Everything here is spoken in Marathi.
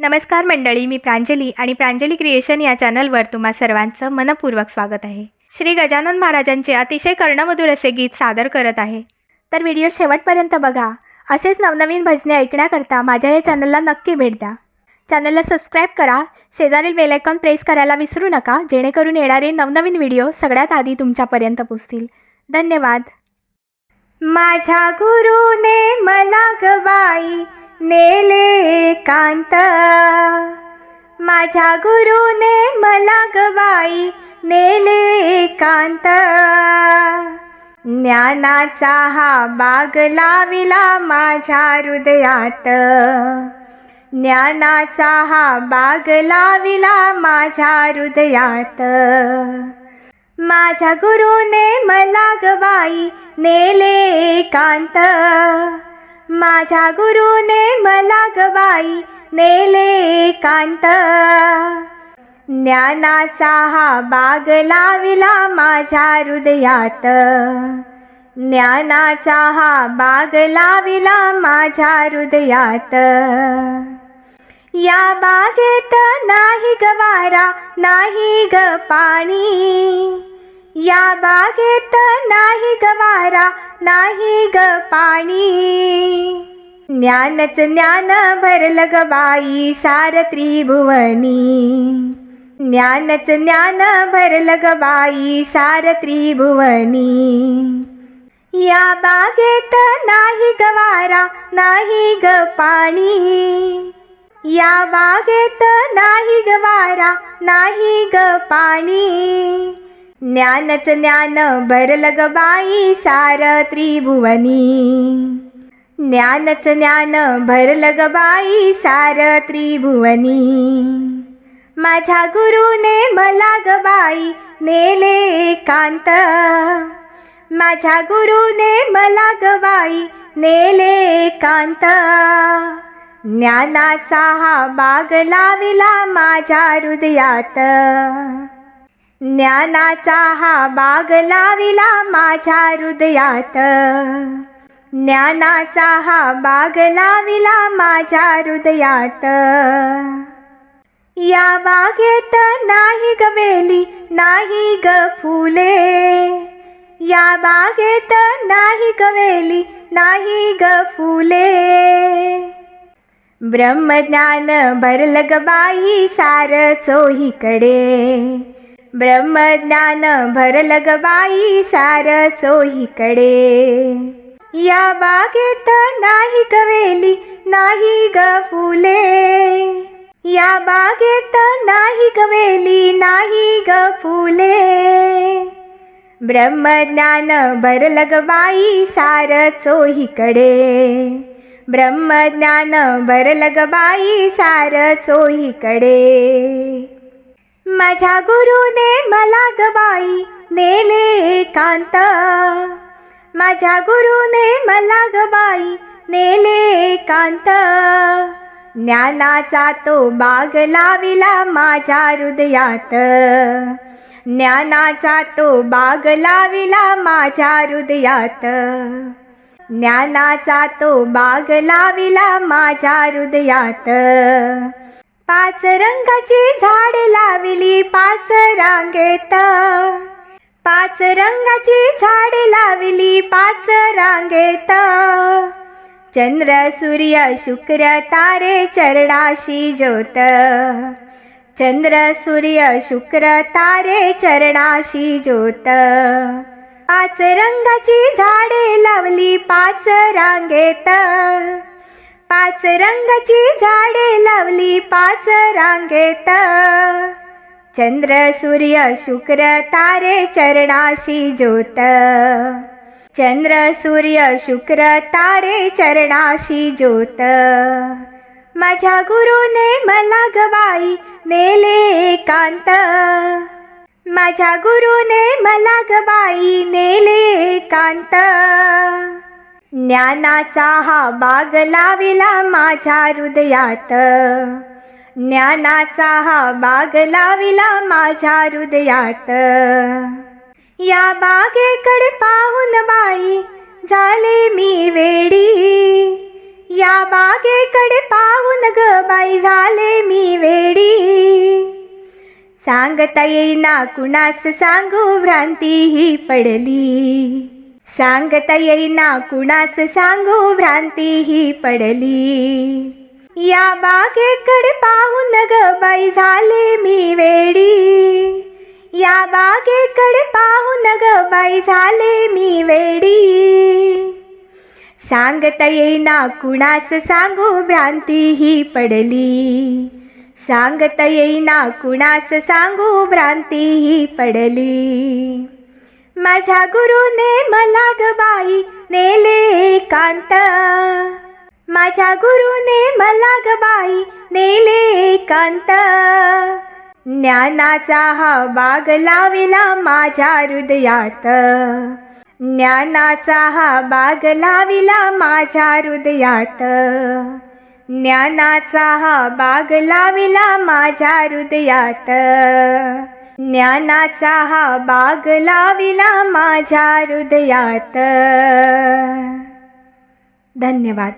नमस्कार मंडळी मी प्रांजली आणि प्रांजली क्रिएशन या चॅनलवर तुम्हा सर्वांचं मनपूर्वक स्वागत आहे. श्री गजानन महाराजांचे अतिशय कर्णमधुर असे गीत सादर करत आहे. तर व्हिडिओ शेवटपर्यंत बघा. असेच नवनवीन भजने ऐकण्याकरता माझ्या या चॅनलला नक्की भेट द्या. चॅनलला सबस्क्राईब करा. शेजारील बेलायकॉन प्रेस करायला विसरू नका जेणेकरून येणारे नवनवीन व्हिडिओ सगळ्यात आधी तुमच्यापर्यंत पोचतील धन्यवाद. माझ्या गुरुने मला गवाई नेले कांत माझ्या गुरुने मला गवाई नेले कांत ज्ञानाचा हा बाग लाविला माझ्या हृदयात. ज्ञानाचा हा बाग लाविला माझ्या हृदयात. माझ्या गुरुने मला गवाई नेले कांत माझ्या गुरुने मला गवाई नेले कांत. ज्ञानाचा हा बाग लाविला माझ्या हृदयात. ज्ञानाचा हा बाग लाविला माझ्या हृदयात. या बागेत नाही गवारा नाही ग पाणी. या बागेत नाही गवारा नाही ग पाणी. ज्ञानच ज्ञान भरल ग बाई सार त्रिभुवनी ज्ञानच ज्ञान भरल ग बाई सार त्रिभुवनी या बागेत नाही गवारा नाही ग पाणी. या बागेत नाही गवारा नाही ग पाणी. ज्ञानच ज्ञान भरलग बाई सार त्रिभुवनी ज्ञानच ज्ञान भरलग बाई सार त्रिभुवनी माझ्या गुरुने मला ग बाई नेले एकांत. माझ्या गुरुने मला ग बाई नेले एकांत. ज्ञानाचा हा बाग लाविला माझ्या हृदयात. ज्ञानाचा हा बाग लाविला माझ्या हृदयात. ज्ञानाचा हा बाग लाविला माझ्या हृदयात. या बागेत नाही ग वेली नाही ग फुले. या बागेत नाही ग वेली नाही ग फुले. ब्रह्मज्ञान भरलग बाई सार चोहीकडे. ब्रह्मज्ञान भरलं बाई सार चोहीकडे या बागेत नाही कवेली नाही ग फुले. या बागेत नाही कवेली नाही ग फुले. ब्रह्मज्ञान भरलं बाई सार चोहीकडे ब्रह्मज्ञान भरलं बाई सार चोहीकडे माझ्या गुरुने मला ग नेले एकांत माझ्या गुरुने मला ग नेले एकांत ज्ञानाचा तो बाग लाविला माझ्या हृदयात. ज्ञानाचा तो बाग लाविला माझ्या हृदयात. ज्ञानाचा तो बाग लाविला माझ्या हृदयात. पाच रंगाची झाड लाविली पाच रांगेत पाच रंगाची झाड लाविली पाच रांगेत चंद्र सूर्य शुक्र तारे चरणाशी ज्योत. चंद्र सूर्य शुक्र तारे चरणाशी ज्योत. पाच रंगाची झाडे लावली पाच रांगेत पाच रंगाची झाडे लावली पाच रांगेत चंद्र सूर्य शुक्र तारे चरणाशी ज्योत. चंद्र सूर्य शुक्र तारे चरणाशी ज्योत. माझ्या गुरुने मला गवाई नेले एकांत. माझ्या गुरुने मला गवाई नेले एकांत. ज्ञानाचा हा बाग लाविला माझ्या हृदयात. ज्ञानाचा हा बाग लाविला माझ्या हृदयात. या बागेकडे पाहून बाई झाले मी वेडी. या बागेकडे पाहून ग बाई झाले मी वेडी. सांगता येईना कुणास सांगू भ्रांती ही पडली. सांगता येईना कुणास सांगू भ्रांती ही पडली. या बागेकडे पाहून ग बाई झाले मी वेडी. या बागेकडे पाहून ग बाई झाले मी वेडी. सांगता येईना कुणास सांगू भ्रांती ही पडली. सांगता येईना कुणास सांगू भ्रांती ही पडली. माझ्या गुरुने मला गबाई नेले एकांत माझ्या गुरुने मला गबाई नेले एकांत ज्ञानाचा हा बाग लाविला माझ्या हृदयात. ज्ञानाचा हा बाग लाविला माझ्या हृदयात. ज्ञानाचा हा बाग लाविला माझ्या हृदयात. ज्ञानाचा हा बाग लाविला माझ्या हृदयात. धन्यवाद.